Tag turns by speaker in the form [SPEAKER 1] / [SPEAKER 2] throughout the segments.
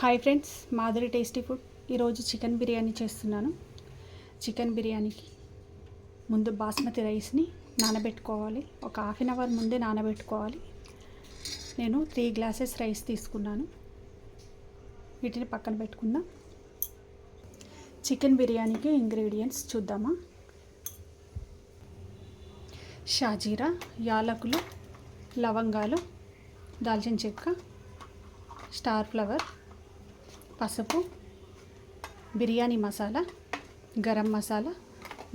[SPEAKER 1] Hi friends Madhuri tasty food ఈరోజు chicken biryani చేస్తున్నాను. Chicken బిర్యానీకి ముందు బాస్మతి రైస్ని నానబెట్టుకోవాలి. ఒక హాఫ్ అన్ అవర్ ముందే నానబెట్టుకోవాలి. నేను త్రీ గ్లాసెస్ రైస్ తీసుకున్నాను. వీటిని పక్కన పెట్టుకుందాం. చికెన్ బిర్యానీకి ఇంగ్రీడియంట్స్ చూద్దామా? షాజీరా యాలకులు లవంగాలు దాల్చిన చెక్క స్టార్ ఫ్లవర్ పసుపు బిర్యానీ మసాలా గరం మసాలా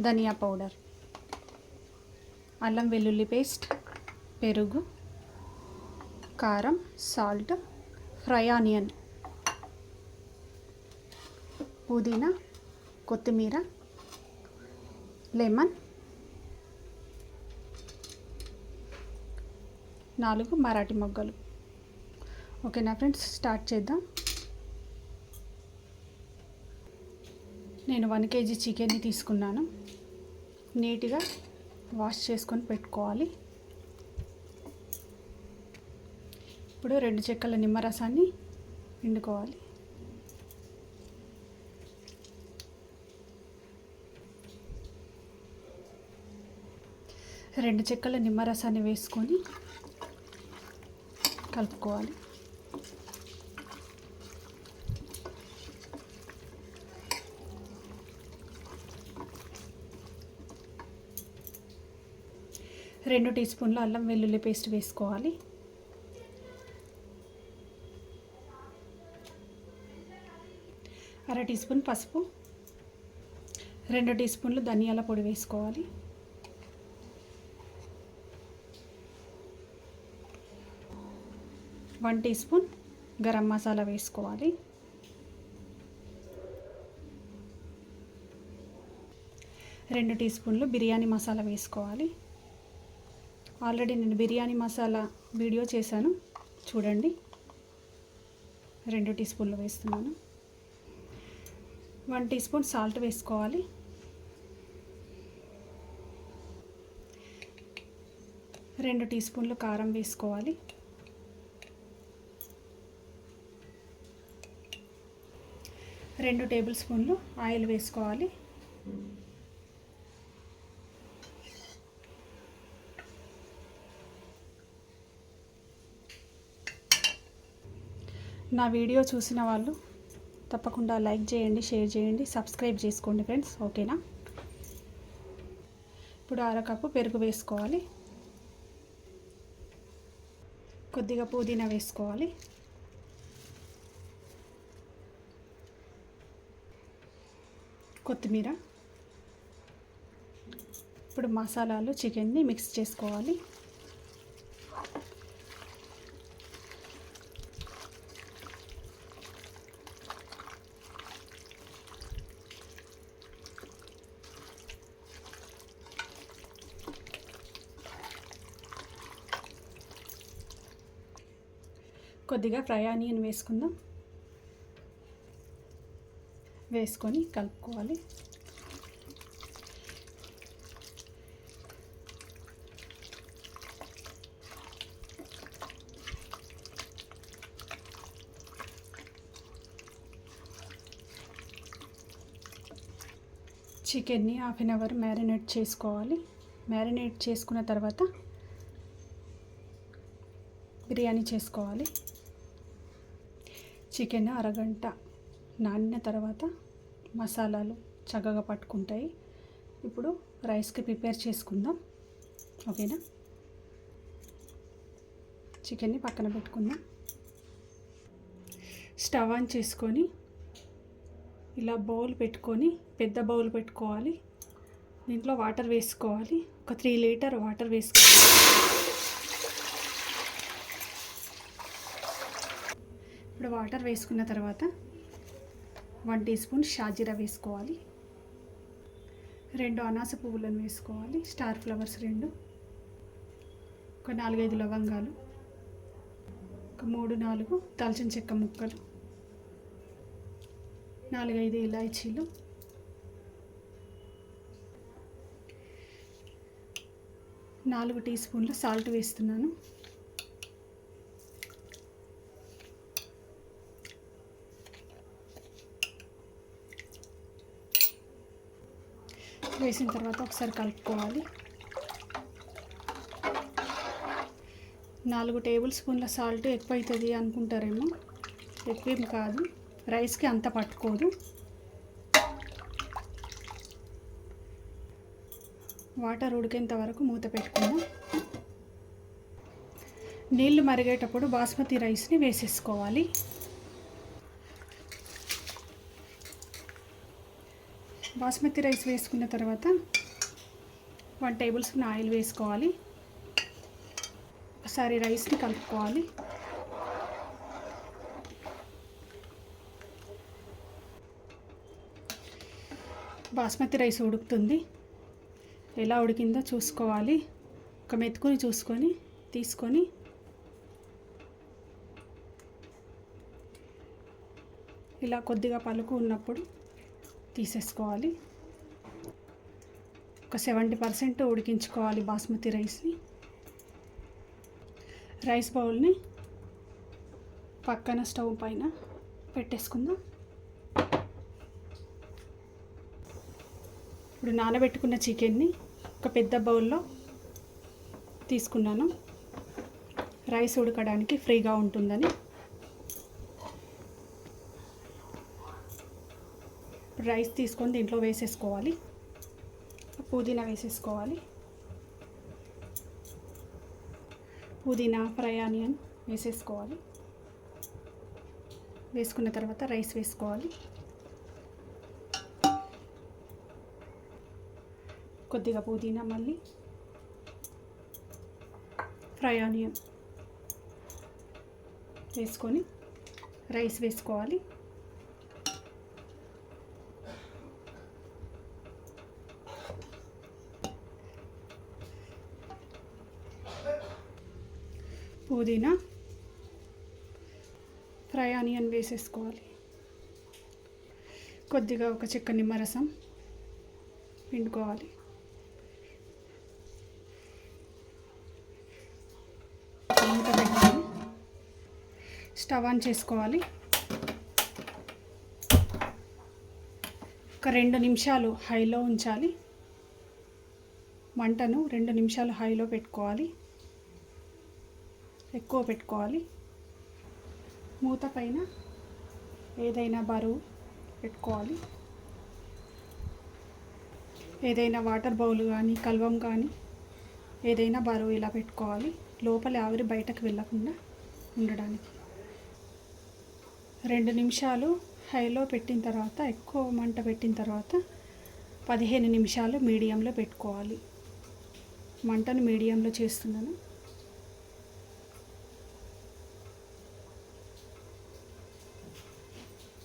[SPEAKER 1] ధనియా పౌడర్. అల్లం వెల్లుల్లి పేస్ట్ పెరుగు కారం సాల్ట్ ఫ్రై ఆనియన్. పుదీనా కొత్తిమీర లెమన్. నాలుగు మరాఠీ మొగ్గలు. ఓకేనా ఫ్రెండ్స్? స్టార్ట్ చేద్దాం. నేను వన్ కేజీ చికెన్ని తీసుకున్నాను. నీట్గా వాష్ చేసుకొని పెట్టుకోవాలి. ఇప్పుడు రెండు చెక్కల నిమ్మరసాన్ని పిండుకోవాలి. రెండు చెక్కల నిమ్మరసాన్ని వేసుకొని కలుపుకోవాలి. రెండు టీ స్పూన్లు అల్లం వెల్లుల్లి పేస్ట్ వేసుకోవాలి. అర టీ స్పూన్ పసుపు. రెండు టీ స్పూన్లు ధనియాల పొడి వేసుకోవాలి. One teaspoon garam masala వేసుకోవాలి. రెండు టీ స్పూన్లు బిర్యానీ మసాలా వేసుకోవాలి. ఆల్రెడీ నేను బిర్యానీ మసాలా వీడియో చేశాను. చూడండి. రెండు టీ స్పూన్లు వేస్తున్నాను. వన్ టీ స్పూన్ సాల్ట్ వేసుకోవాలి. రెండు టీ స్పూన్లు కారం వేసుకోవాలి. రెండు టేబుల్ స్పూన్లు ఆయిల్ వేసుకోవాలి. నా వీడియో చూసిన వాళ్ళు తప్పకుండా లైక్ చేయండి షేర్ చేయండి సబ్స్క్రైబ్ చేసుకోండి ఫ్రెండ్స్ ఓకేనా? ఇప్పుడు అరకప్పు పెరుగు వేసుకోవాలి. కొద్దిగా పుదీనా వేసుకోవాలి. కొత్తిమీర. ఇప్పుడు మసాలాలు చికెన్ని మిక్స్ చేసుకోవాలి. కొద్దిగా ఫ్రై ఆనియన్ వేసుకుందాం. వేసుకొని కలుపుకోవాలి. చికెన్ని హాఫ్ అన్ అవర్ మ్యారినేట్ చేసుకోవాలి. మ్యారినేట్ చేసుకున్న తర్వాత బిర్యానీ చేసుకోవాలి. చికెన్ అరగంట నానిన తర్వాత మసాలాలు చక్కగా పట్టుకుంటాయి. ఇప్పుడు రైస్కి ప్రిపేర్ చేసుకుందాం. ఓకేనా? చికెన్ని పక్కన పెట్టుకుందాం. స్టవ్ ఆన్ చేసుకొని ఇలా బౌల్ పెట్టుకొని పెద్ద బౌల్ పెట్టుకోవాలి. దీంట్లో వాటర్ వేసుకోవాలి. ఒక త్రీ లీటర్ వాటర్ వేసుకోవాలి. ఇప్పుడు వాటర్ వేసుకున్న తర్వాత వన్ టీ స్పూన్ షాజీరా వేసుకోవాలి. రెండు అనాస పువ్వులను వేసుకోవాలి. స్టార్ ఫ్లవర్స్ రెండు. ఒక నాలుగైదు లవంగాలు. ఒక మూడు నాలుగు దాల్చిన చెక్క ముక్కలు. నాలుగైదు ఇలాయచీలు నాలుగు టీ స్పూన్లు సాల్ట్ వేస్తున్నాను. వేసిన తర్వాత ఒకసారి కలుపుకోవాలి. నాలుగు టేబుల్ స్పూన్ల సాల్ట్ ఎక్కువ అవుతుంది అనుకుంటారేమో. ఎక్కువేం కాదు. రైస్కి అంత పట్టుకోదు. వాటర్ ఉడికేంత వరకు మూత పెట్టుకుందాం. నీళ్ళు మరిగేటప్పుడు బాస్మతి రైస్ని వేసేసుకోవాలి. బాస్మతి రైస్ వేసుకున్న తర్వాత వన్ టేబుల్ స్పూన్ ఆయిల్ వేసుకోవాలి. ఒకసారి రైస్ని కలుపుకోవాలి. బాస్మతి రైస్ ఉడుకుతుంది. ఎలా ఉడికిందో చూసుకోవాలి. ఒక మెతుకుని చూసుకొని తీసుకొని ఇలా కొద్దిగా పలుకు ఉన్నప్పుడు తీసేసుకోవాలి. ఒక సెవెంటీ పర్సెంట్ ఉడికించుకోవాలి బాస్మతి రైస్ని. రైస్ బౌల్ని పక్కన స్టవ్ పైన పెట్టేసుకుందాం. ఇప్పుడు నానబెట్టుకున్న చికెన్ని ఒక పెద్ద బౌల్లో తీసుకున్నాను. రైస్ ఉడకడానికి ఫ్రీగా ఉంటుందని. రైస్ తీసుకొని దీంట్లో వేసేసుకోవాలి. పుదీనా వేసేసుకోవాలి. పుదీనా ఫ్రై ఆనియన్ వేసేసుకోవాలి. వేసుకున్న తర్వాత రైస్ వేసుకోవాలి. కొద్దిగా పుదీనా మళ్ళీ. ఫ్రై ఆనియన్ వేసుకొని రైస్ వేసుకోవాలి. పుదీనా ఫ్రై ఆనియన్ వేసేసుకోవాలి. కొద్దిగా ఒక చెక్క నిమ్మరసం పిండుకోవాలి. స్టవ్ ఆన్ చేసుకోవాలి. ఒక రెండు నిమిషాలు హైలో ఉంచాలి. మంటను రెండు నిమిషాలు హైలో పెట్టుకోవాలి. ఎక్కువ పెట్టుకోవాలి. మూత పైన ఏదైనా బరువు పెట్టుకోవాలి. ఏదైనా వాటర్ బౌల్ కానీ కల్వం కానీ ఏదైనా బరువు ఇలా పెట్టుకోవాలి. లోపల ఆవిరి బయటకు వెళ్ళకుండా ఉండడానికి. రెండు నిమిషాలు హైలో పెట్టిన తర్వాత ఎక్కువ మంట పెట్టిన తర్వాత పదిహేను నిమిషాలు మీడియంలో పెట్టుకోవాలి. మంటను మీడియంలో చేస్తున్నాను.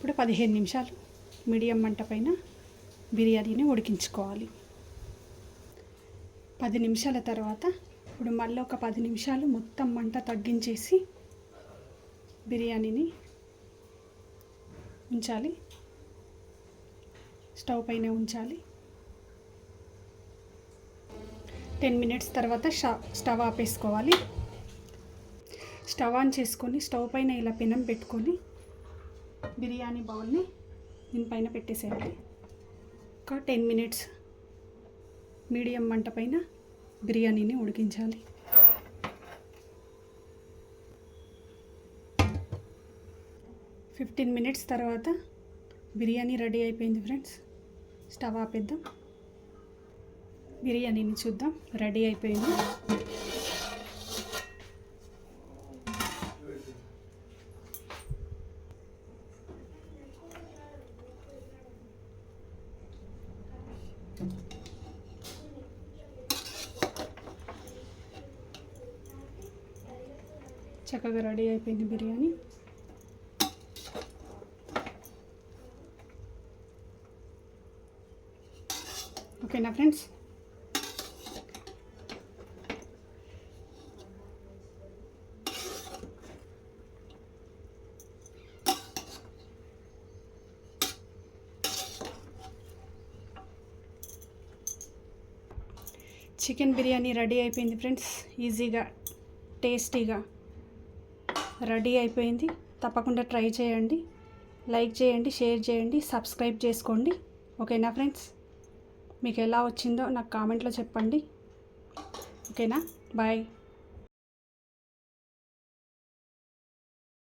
[SPEAKER 1] ఇప్పుడు పదిహేను నిమిషాలు మీడియం మంట పైన బిర్యానీని ఉడికించుకోవాలి. పది నిమిషాల తర్వాత ఇప్పుడు మళ్ళీ ఒక పది నిమిషాలు మొత్తం మంట తగ్గించేసి బిర్యానీని ఉంచాలి. స్టవ్ పైన ఉంచాలి. టెన్ మినిట్స్ తర్వాత స్టవ్ ఆపేసుకోవాలి. స్టవ్ ఆన్ చేసుకొని స్టవ్ పైన ఇలా పెనం పెట్టుకొని బిర్యానీ బౌల్ని దీనిపైన పెట్టేసేయాలి ఒక టెన్ మినిట్స్ మీడియం మంట పైన బిర్యానీని ఉడికించాలి. ఫిఫ్టీన్ మినిట్స్ తర్వాత బిర్యానీ రెడీ అయిపోయింది ఫ్రెండ్స్. స్టవ్ ఆపేద్దాం. బిర్యానీని చూద్దాం. రెడీ అయిపోయింది. చక్కగా రెడీ అయిపోయింది బిర్యానీ. ఓకేనా ఫ్రెండ్స్? చికెన్ బిర్యానీ రెడీ అయిపోయింది ఫ్రెండ్స్. ఈజీగా టేస్టీగా. రెడీ అయిపోయింది. తప్పకుండా ట్రై చేయండి. లైక్ చేయండి షేర్ చేయండి సబ్స్క్రైబ్ చేసుకోండి. ఓకేనా ఫ్రెండ్స్? మీకు ఎలా వచ్చిందో నాకు కామెంట్లో చెప్పండి. ఓకేనా? బాయ్.